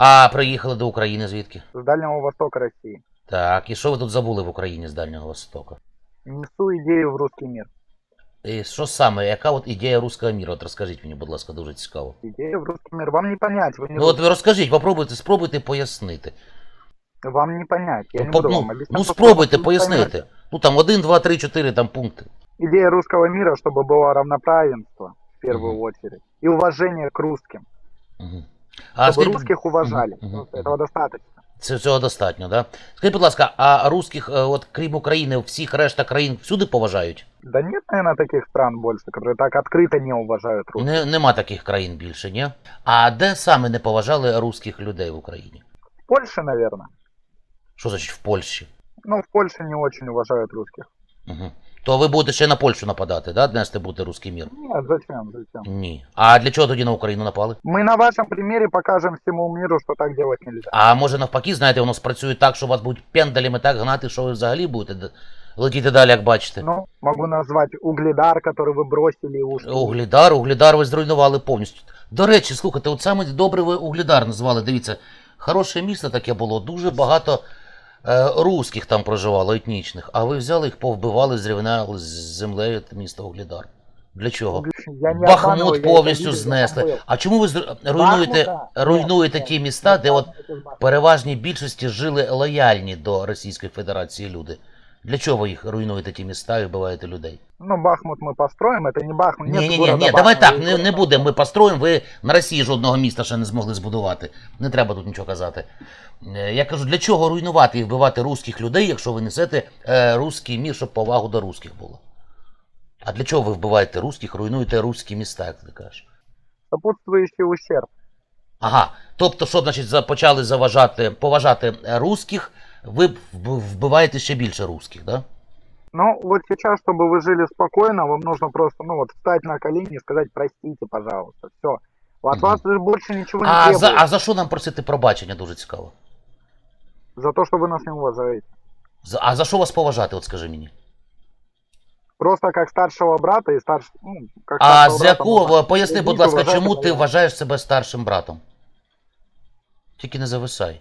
А приїхали до України звідки? с Дальнего Востока России. Так, і що ви тут забули в Україні з Дальнього Востока? Несу идею в русский мир. І що саме, яка от ідея руського міру? От розкажіть мені, будь ласка, дуже цікаво. Идея в русский мир. Вам не понять, вы не Ну от ви розкажіть, попробуйте, спробуйте пояснити. Вам не понять. Я Ну, не по- буду ну, вам объяснять. ну потому спробуйте что вы не пояснити. поймете. Ну там один, два, три, чотири там пункти. Идея русского мира, чтобы было равноправенство, в первую Мгм. очередь, и уважение к русским. Угу. Чтобы скажіть, русских уважали. Мгм, Ну, мгм, Этого достаточно. Це цього достатньо, да? Скажіть, будь ласка, а русських, е, от крім України, всіх решта країн всюди поважають? Да нет, наверное, таких стран больше, которые так открыто не уважают русских. Не, нема таких країн більше, ні? А де саме не поважали русських людей в Україні? В Польше, наверное. Що значить в Польщі? Ну, в Польше не очень уважают русских. Угу. То ви будете ще на Польщу нападати, да? Нести бути русський мір? Нет, зачем, зачем? Ні. А для чого тоді на Україну напали? Мы на вашем примере покажем всему миру, что так делать нельзя. А може навпаки, знаєте, воно спрацює так, що вас будуть пендалями так гнати, що ви взагалі будете д- летіти далі, як бачите. Ну, могу назвать угледар, который вы бросили и ушли. Углідар, углідар ви зруйнували повністю. До речі, слухайте, от саме добре ви углідар назвали. Дивіться, хороше місто таке було, дуже багато е, русських там проживало, етнічних, а ви взяли їх, повбивали, зрівняли з землею те місто Углідар. Для чого? Я не обманываю, Бахмут я повністю это видел, знесли. я там был. А чому ви зру- руйнуєте, Бахмута? руйнуєте Нет, ті нет, міста, де от это из Бахмута. переважній більшості жили лояльні до Російської Федерації люди? Для чого їх руйнуєте ті міста і вбиваєте людей? Ну, Бахмут мы построим, это не Бахмут. Ні, нет ні, ні, ні, давай так, не, не будемо. Ми построїмо, ви на Росії жодного міста ще не змогли збудувати. Не треба тут нічого казати. Е, Я кажу, для чого руйнувати і вбивати русських людей, якщо ви несете е, русський мір, щоб повагу до русських було? А для чого ви вбиваєте русських, руйнуєте русські міста, як ти кажеш? Сопутствующий ущерб. Ага. Тобто, що значить за- почали заважати, поважати е, русських, ви вб- вбиваєте ще більше русських, да? Ну, вот сейчас, чтобы вы жили спокойно, вам нужно просто, ну, вот встать на колени и сказать, простите, пожалуйста, все. От Мгм. вас же больше ничего не А требуется. за, а за що нам просити пробачення, дуже цікаво. За то, что вы нас не уважаете. За- А за що вас поважати, от скажи мені? Просто как старшего брата и старш... ну, как А старшего з брата якого, можно поясни, будь любить, ласка, уважать и чому ти понимать. вважаєш себе старшим братом? Тільки не зависай.